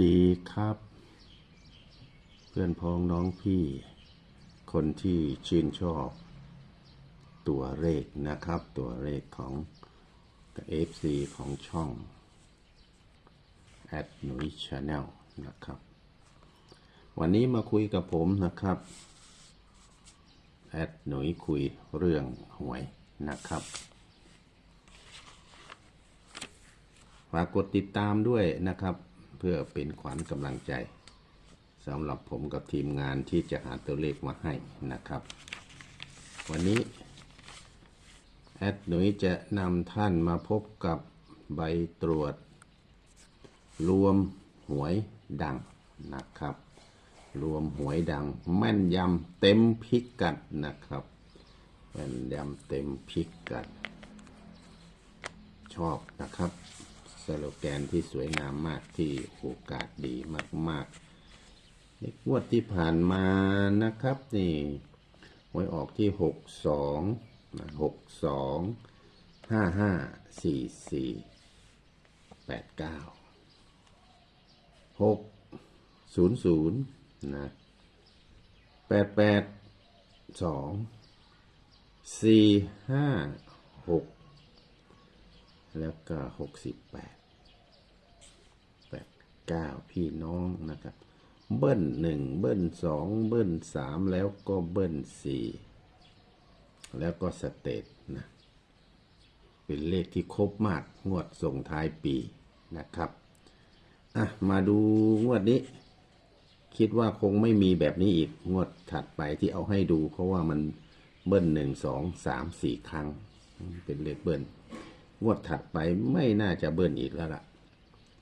ดีครับ เพื่อนพ้องน้องพี่ คนที่ชื่นชอบ ตัวเลขนะครับ ตัวเลขของเอฟซีของช่องแอดหนุยชาแนลนะครับ วันนี้มาคุยกับผมนะครับแอดหนุยคุยเรื่องหวยนะครับฝากกดติดตามด้วยนะครับ เพื่อเป็นขวัญกำลังใจสำหรับผมกับทีมงานที่จะหาตัวเลขมาให้นะครับ วันนี้ แอดหนุยจะนำท่านมาพบกับใบตรวจ รวมหวยดังนะครับ รวมหวยดัง แม่นยำเต็มพิกัดนะครับ แม่นยำเต็มพิกัด ชอบนะครับ สโลแกนที่สวยงามมากที่โอกาสดีมากๆในงวดที่ผ่านมานะครับ นี่หวยออกที่หกสองหกสองห้าห้าสี่สี่แปดเก้าหกศูนย์ศูนย์นะแปดแปดสองสี่ห้าหก แล้วก็หกสิบแปดแปดเก้าพี่น้องนะครับ เบิ้ลหนึ่งเบิ้ลสองเบิ้ลสามแล้วก็เบิ้ลสี่แล้วก็สเตทนะเป็นเลขที่ครบมากงวดส่งท้ายปีนะครับอะมาดูงวดนี้ คิดว่าคงไม่มีแบบนี้อีกงวดถัดไปที่เอาให้ดู เพราะว่ามันเบิ้ลหนึ่งสองสามสี่ครั้ง เป็นเลขเบิ้ล งวดถัดไปไม่น่าจะเบิ้ลอีกแล้วล่ะ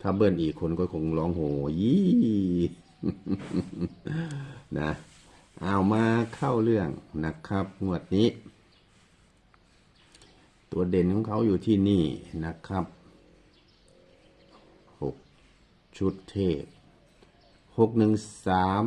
ถ้าเบิ้ลอีกคนก็คงร้องโหยี่นะเอามาเข้าเรื่องนะครับ งวดนี้ ตัวเด่นของเขาอยู่ที่นี่นะครับหกชุดเทพหกหนึ่งสาม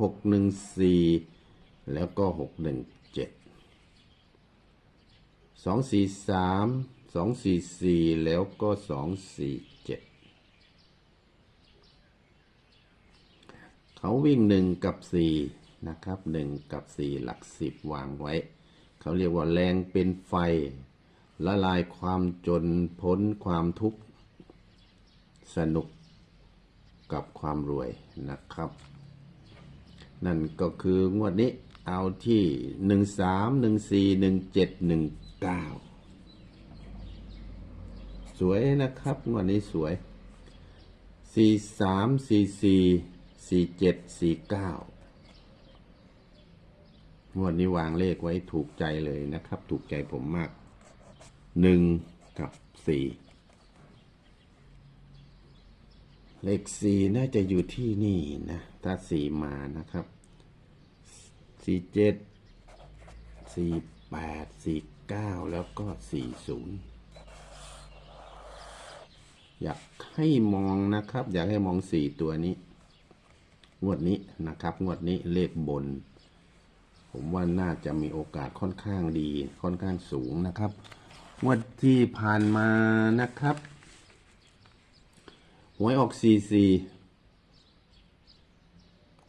หกหนึ่งสี่แล้วก็หกหนึ่งเจ็ดสองสี่สาม สองสี่สี่แล้วก็สองสี่เจ็ดเขาวิ่งหนึ่งกับสี่นะครับหนึ่งกับสี่หลักสิบวางไว้ เขาเรียกว่าแรงเป็นไฟ ละลายความจนพ้นความทุกข์ สนุกกับความรวยนะครับ นั่นก็คืองวดนี้เอาที่หนึ่งสามหนึ่งสี่หนึ่งเจ็ดหนึ่งเก้า สวยนะครับงวดนี้สวยสี่สามสี่สี่สี่เจ็ดสี่เก้างวดนี้วางเลขไว้ถูกใจเลยนะครับ ถูกใจผมมากหนึ่งกับสี่เลขสี่น่าจะอยู่ที่นี่นะ ถ้าสี่มานะครับสี่เจ็ดสี่แปดสี่เก้าแล้วก็สี่ศูนย์ อยากให้มองนะครับ อยากให้มองสี่ตัวนี้ งวดนี้นะครับ งวดนี้เลขบน ผมว่าน่าจะมีโอกาสค่อนข้างดี ค่อนข้างสูงนะครับ งวดที่ผ่านมานะครับหวยออกสี่สี่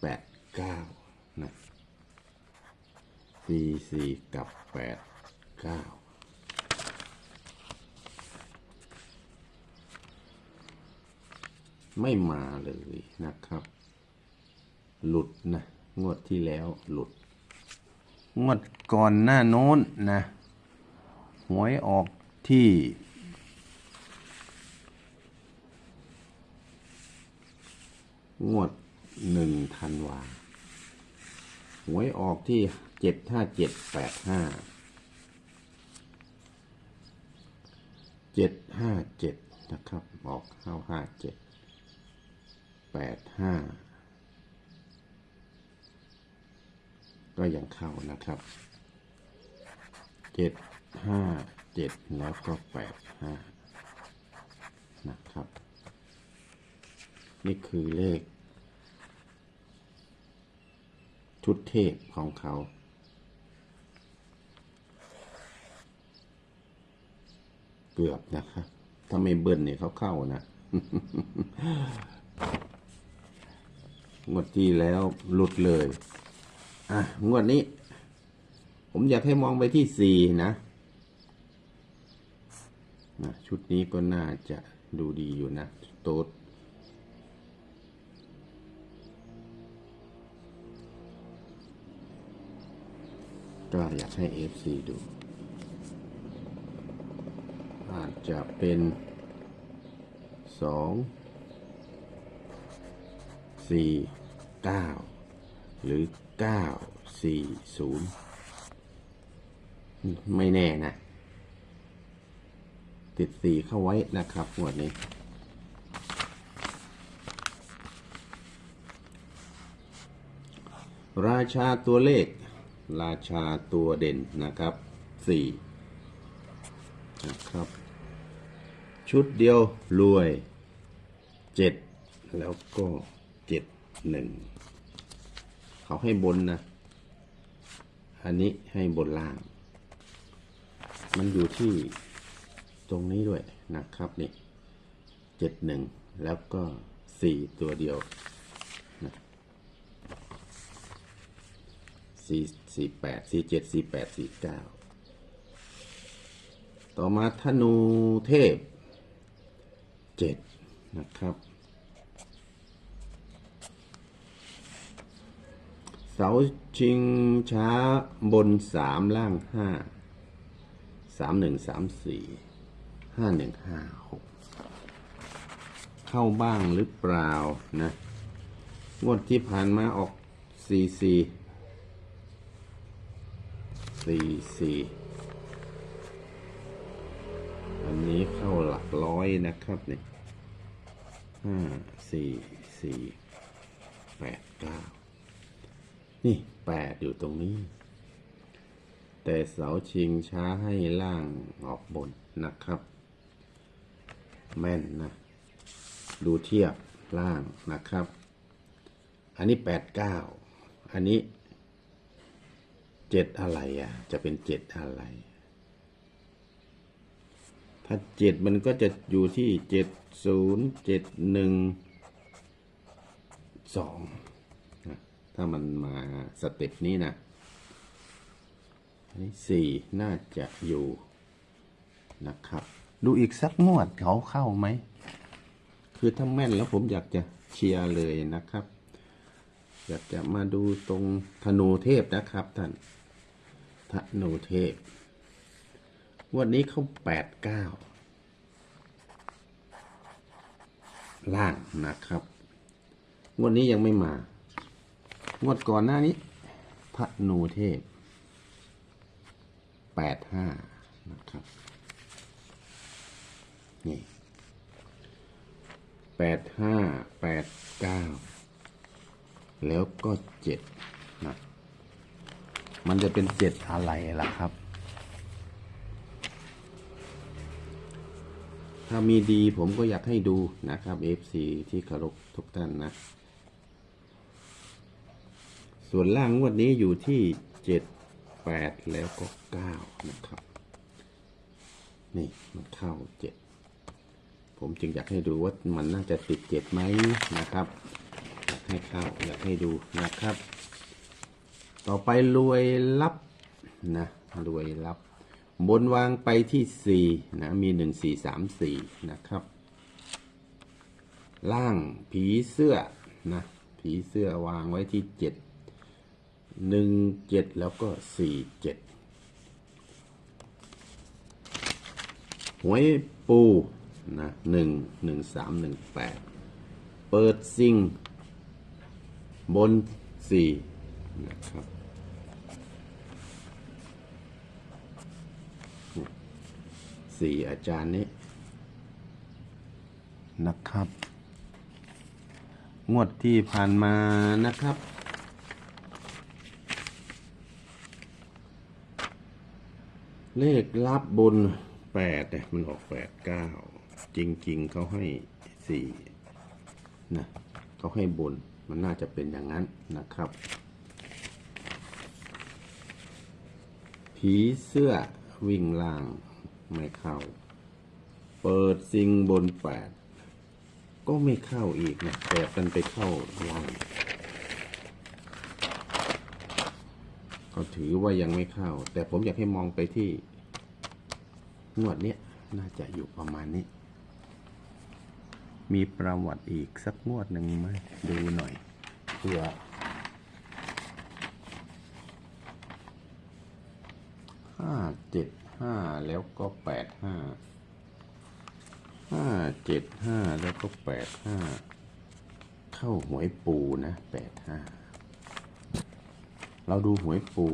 แปดเก้านะสี่สี่กับแปดเก้า ไม่มาเลยนะครับ หลุดนะ งวดที่แล้วหลุด งวดก่อนหน้าโน้นนะหวยออกที่งวดหนึ่งธันวาหวยออกที่เจ็ดห้าเจ็ดแปดห้าเจ็ดห้าเจ็ดนะครับ ออกเข้าห้าเจ็ด แปดห้าก็ยังเข้านะครับเจ็ดห้าเจ็ดแล้วก็แปดห้านะครับ นี่คือเลข ชุดเทพของเขาเกือบนะครับ ถ้าไม่เบิ้ลเนี่ยเขาเข้านะ งวดที่แล้วหลุดเลย อะ งวดนี้ ผมอยากให้มองไปที่สี่นะ ชุดนี้ก็น่าจะดูดีอยู่นะ โต๊ดก็อยากให้ FC ดู อาจจะเป็นสอง สี่เก้าหรือเก้าสี่ศูนย์ไม่แน่นะ ติดสี่เข้าไว้นะครับงวดนี้ ราชาตัวเลข ราชาตัวเด่นนะครับสี่นะครับ ชุดเดียวรวยเจ็ดแล้วก็ หนึ่งเขาให้บนนะ อันนี้ให้บนล่าง มันอยู่ที่ตรงนี้ด้วยนะครับนี่เจ็ดหนึ่งแล้วก็สี่ตัวเดียวนะสี่สี่แปดสี่เจ็ดสี่แปดสี่เก้าต่อมาธนูเทพเจ็ดนะครับ เสาชิงช้าบนสามล่างห้าสามหนึ่งสามสี่ห้าหนึ่งห้าหกเข้าบ้างหรือเปล่านะ งวดที่ผ่านมาออกสี่สี่สี่สี่อันนี้เข้าหลักร้อยนะครับเนี่ยห้าสี่สี่แปดเก้า นี่แปดอยู่ตรงนี้ แต่เสาชิงช้าให้ล่างออกบนนะครับ แม่นนะ ดูเทียบล่างนะครับ อันนี้แปดเก้าอันนี้เจ็ดอะไรอะ จะเป็นเจ็ดอะไร ถ้าเจ็ดมันก็จะอยู่ที่เจ็ดศูนย์เจ็ดหนึ่งสอง ถ้ามันมาสเต็ปนี้นะอันนี้สี่น่าจะอยู่นะครับ ดูอีกสักงวดเขาเข้าไหม คือถ้าแม่นแล้วผมอยากจะเชียร์เลยนะครับ อยากจะมาดูตรงธนูเทพนะครับท่านธนูเทพ วันนี้เขาแปดเก้าล่างนะครับงวดนี้ยังไม่มา งวดก่อนหน้านี้ พระนูเทพแปดห้านะครับ นี่แปดห้าแปดเก้าแล้วก็เจ็ดนะมันจะเป็นเจ็ดอะไรล่ะครับ ถ้ามีดีผมก็อยากให้ดูนะครับ FC ที่เคารพทุกท่านนะ ส่วนล่างงวดนี้อยู่ที่เจ็ดแปดแล้วก็เก้านะครับ นี่มันเข้าเจ็ดผมจึงอยากให้ดูว่ามันน่าจะติดเจ็ดไหมนะครับอยากให้เข้าอยากให้ดูนะครับ ต่อไปรวยลับนะรวยลับบนวางไปที่สี่นะมีหนึ่งสี่สามสี่นะครับ ล่างผีเสื้อนะผีเสื้อวางไว้ที่เจ็ด หนึ่งเจ็ดแล้วก็สี่เจ็ดหวยปูนะหนึ่งหนึ่งสามหนึ่งแปดเปิดซิงบนสี่นะครับสี่อาจารย์นี้นะครับ งวดที่ผ่านมานะครับ เลขลับบนแปดเนี่ยมันออกแปดเก้าจริง ๆเขาให้สี่นะเขาให้บนมันน่าจะเป็นอย่างนั้นนะครับ ผีเสื้อวิ่งล่าง ไม่เข้า เปิดซิงบนแปดก็ไม่เข้าอีกนะแต่มันไปเข้าล่าง ก็ถือว่ายังไม่เข้า แต่ผมอยากให้มองไปที่งวดเนี้ยน่าจะอยู่ประมาณนี้ มีประวัติอีกสักงวดหนึ่งไหมดูหน่อยเพื่อห้าเจ็ดห้าแล้วก็แปดห้าห้าเจ็ดห้าแล้วก็แปดห้าเข้าหวยปูนะแปดห้า เราดูหวยปู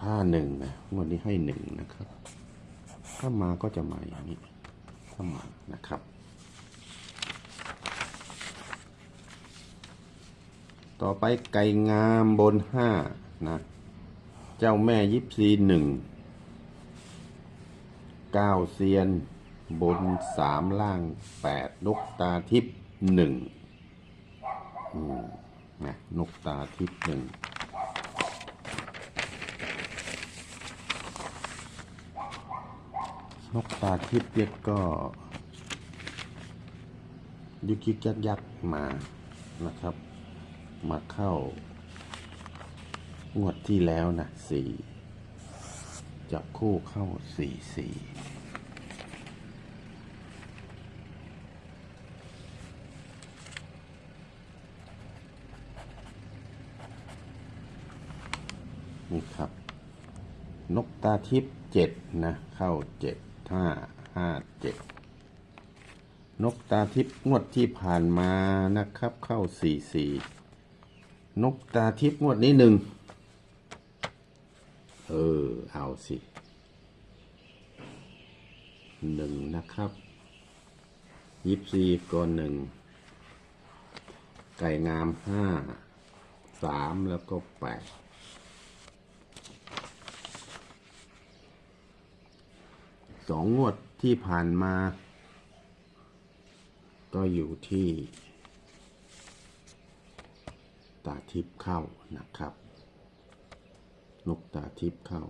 ถ้าหนึ่งนะวดนี้ให้หนึ่งนะครับ ถ้ามาก็จะมาอย่างนี้ถ้ามานะครับ ต่อไปไก่งามบนห้านะ เจ้าแม่ยิปซีหนึ่งเก้าเซียนบนสามล่างแปดนกตาทิพย์หนึ่งอืม นะนกตาทิพย์หนึ่งนกตาทิพย์เนี่ยก็ ยุกยิกยักยักมานะครับ มาเข้างวดที่แล้วนะสี่จับคู่เข้าสี่สี่ นี่ครับ นกตาทิพย์เจ็ดนะ เข้าเจ็ดห้าห้าเจ็ดนกตาทิพย์งวดที่ผ่านมานะครับ เข้าสี่สี่นกตาทิพย์งวดนี้หนึ่งเออ เอาสิหนึ่งนะครับยิบซีก็หนึ่งไก่งามห้าสามแล้วก็แปด สองงวดที่ผ่านมา ก็อยู่ที่ตาทิพย์เข้านะครับ นกตาทิพย์เข้า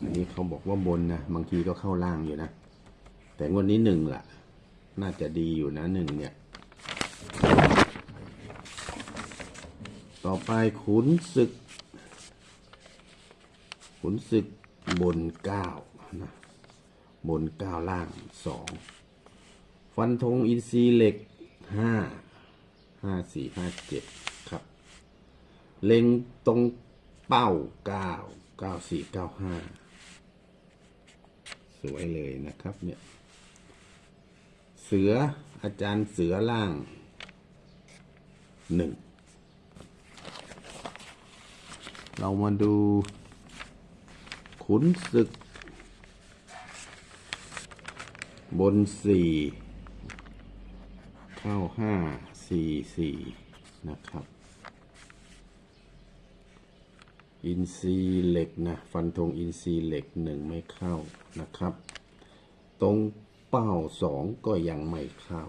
อันนี้เขาบอกว่าบนนะ บางทีก็เข้าล่างอยู่นะ แต่งวดนี้หนึ่งละน่าจะดีอยู่นะหนึ่งเนี่ย ต่อไปขุนศึก ขุนศึกบนเก้านะ บนเก้าล่างสองฟันธงอินซีเหล็กห้าห้าสี่ห้าเจ็ดครับ เล็งตรงเป้าเก้าเก้าสี่เก้าห้าสวยเลยนะครับเนี่ย เสืออาจารย์เสือล่างหนึ่งเรามาดูขุนศึก บนสี่เข้าห้าสี่สี่นะครับอินซีเหล็กนะฟันธงอินซีเหล็กหนึ่งไม่เข้านะครับ ตรงเป้าสองก็ยังไม่เข้า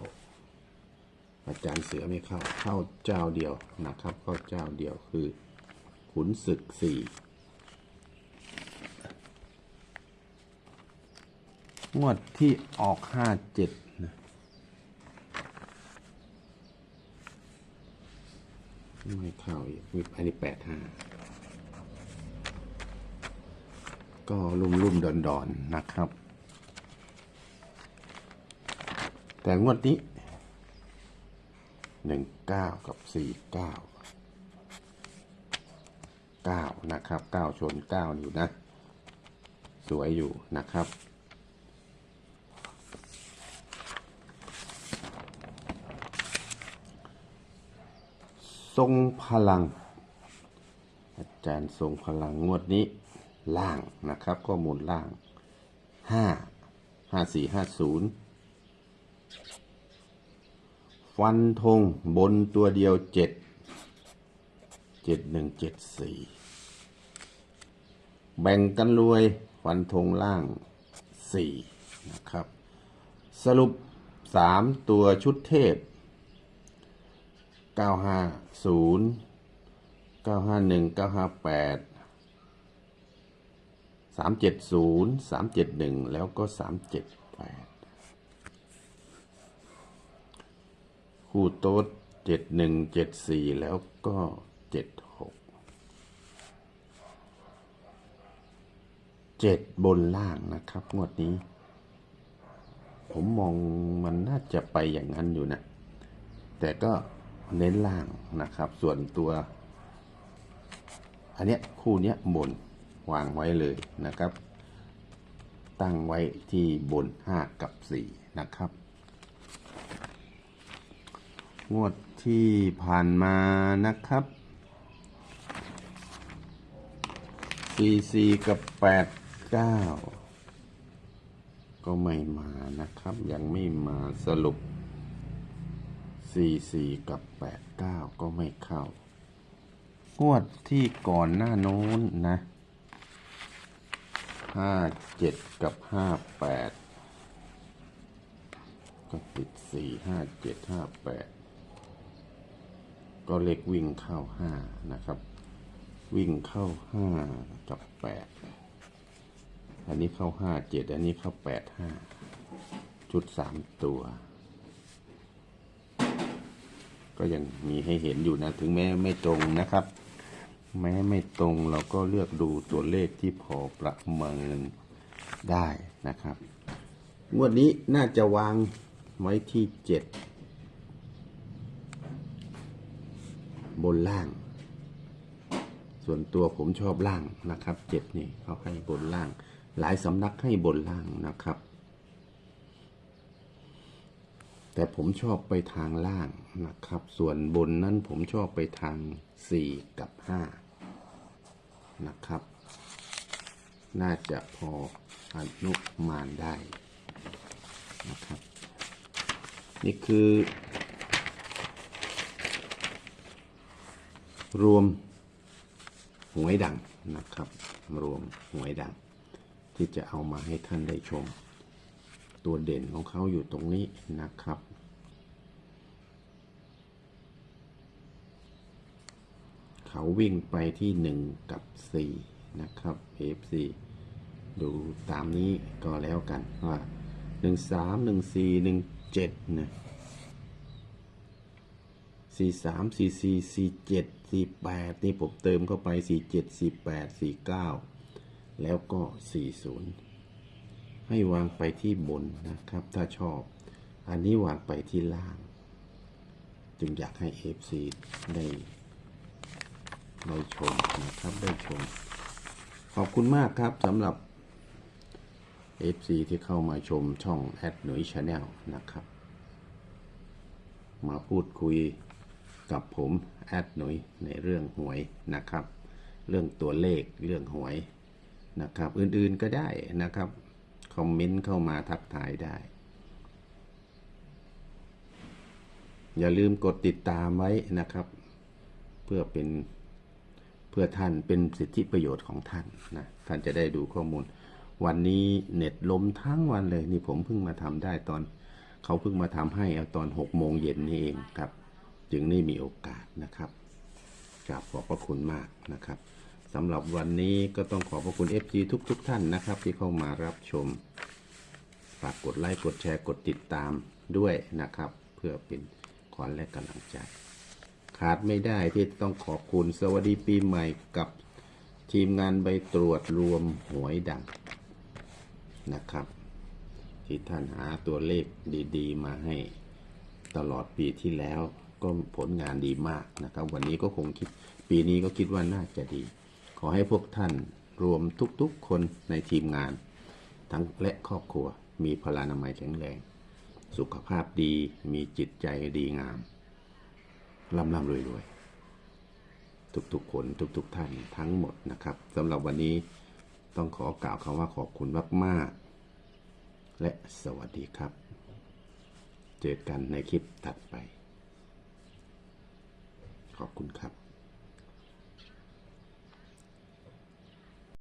อาจารย์เสือไม่เข้า เข้าเจ้าเดียวนะครับ เข้าเจ้าเดียวคือขุนศึกสี่ งวดที่ออกห้าเจ็ดนะไม่เข้าอีกมีอันนี้แปดห้าก็ลุ่มลุ่มดอนดอนๆนะครับ แต่งวดนี้หนึ่งเก้ากับสี่เก้าเก้านะครับเก้าชนเก้าอยู่นะ สวยอยู่นะครับ ทรงพลัง อาจารย์ทรงพลังงวดนี้ล่างนะครับ ข้อมูลล่างห้าห้าสี่ห้าศูนย์ฟันธงบนตัวเดียวเจ็ดเจ็ดหนึ่งเจ็ดสี่แบ่งกันรวยฟันธงล่างสี่นะครับ สรุปสามตัวชุดเทพ เก้าห้าศูนย์เก้าห้าหนึ่งเก้าห้าแปดสามเจ็ดศูนย์สามเจ็ดหนึ่งแล้วก็สามเจ็ดแปดคู่โต๊ดเจ็ดหนึ่งเจ็ดสี่แล้วก็เจ็ดหกเจ็ดบนล่างนะครับ งวดนี้ ผมมองมันน่าจะไปอย่างนั้นอยู่นะ แต่ก็ เน้นล่างนะครับ ส่วนตัว อันเนี้ยคู่เนี้ยบนวางไว้เลยนะครับ ตั้งไว้ที่บน 5 กับ 4 นะครับ งวดที่ผ่านมานะครับ 44 กับ 89 ก็ไม่มานะครับ ยังไม่มาสรุป 44 กับ 89 ก็ไม่เข้างวดที่ก่อนหน้าโน้นนะห้าเจ็ดกับห้าแปดก็ติดสี่ห้าเจ็ดห้าแปดก็เล็กวิ่งเข้าห้านะครับ วิ่งเข้าห้ากับแปดอันนี้เข้าห้าเจ็ดอันนี้เข้าแปดห้าจุดสามตัว ก็ยังมีให้เห็นอยู่นะ ถึงแม้ไม่ตรงนะครับ แม้ไม่ตรงเราก็เลือกดูตัวเลขที่พอประเมินได้นะครับ งวดนี้น่าจะวางไว้ที่เจ็ดบนล่าง ส่วนตัวผมชอบล่างนะครับเจ็ดนี่เขาให้บนล่าง หลายสำนักให้บนล่างนะครับ แต่ผมชอบไปทางล่างนะครับ ส่วนบนนั้นผมชอบไปทาง 4 กับ 5 นะครับ น่าจะพออนุมานได้นะครับ นี่คือ รวมหวยดังนะครับ รวมหวยดัง ที่จะเอามาให้ท่านได้ชม ตัวเด่นของเขาอยู่ตรงนี้นะครับ เขาวิ่งไปที่หนึ่งกับสี่นะครับ FC ดูตามนี้ก็แล้วกันว่าหนึ่งสามหนึ่งสี่หนึ่งเจ็ดนะสี่สามสี่สี่สี่เจ็ดสี่แปดนี่ผมเติมเข้าไปสี่เจ็ดสี่แปดสี่เก้าแล้วก็สี่ศูนย์ให้วางไปที่บนนะครับ ถ้าชอบ อันนี้วางไปที่ล่าง จึงอยากให้ FC ได้ ได้ชมนะครับได้ชม ขอบคุณมากครับสำหรับ FC ที่เข้ามาชมช่องแอดหนุ่ยชาแนลนะครับ มาพูดคุยกับผมแอดหนุ่ยในเรื่องหวยนะครับ เรื่องตัวเลขเรื่องหวยนะครับ อื่นๆก็ได้นะครับ คอมเมนต์เข้ามาทักทายได้ อย่าลืมกดติดตามไว้นะครับ เพื่อเป็น พื่อท่านเป็นสิทธิประโยชน์ของท่านนะท่านจะได้ดูข้อมูล วันนี้เน็ตล้มทั้งวันเลยนี่ผมเพิ่งมาทำได้ตอน เขาเพิ่งมาทำให้เอาตอนหกโมงเย็นนี่เองครับ จึงได้มีโอกาสนะครับกราบขอบพระคุณมากนะครับสำหรับวันนี้ก็ต้องขอบพระคุณ FG ทุกๆทท่านนะครับ ที่เข้ามารับชมฝากกดไลค์กดแชร์กดติดตามด้วยนะครับ เพื่อเป็นขวัญและกำลังใจ ขาดไม่ได้ที่ต้องขอบคุณสวัสดีปีใหม่กับทีมงานใบตรวจรวมหวยดังนะครับ ที่ท่านหาตัวเลขดีๆ มาให้ตลอดปีที่แล้วก็ผลงานดีมากนะครับ วันนี้ก็คงคิดปีนี้ก็คิดว่าน่าจะดี ขอให้พวกท่านรวมทุกๆคนในทีมงาน ทั้งและครอบครัวมีพลานามัยแข็งแรง สุขภาพดีมีจิตใจดีงาม ร่ำร่ำรวยรวยทุกๆคนทุกๆท่านทั้งหมดนะครับสำหรับวันนี้ต้องขอกล่าวคำว่าขอบคุณมากๆ และสวัสดีครับ เจอกันในคลิปถัดไป ขอบคุณครับ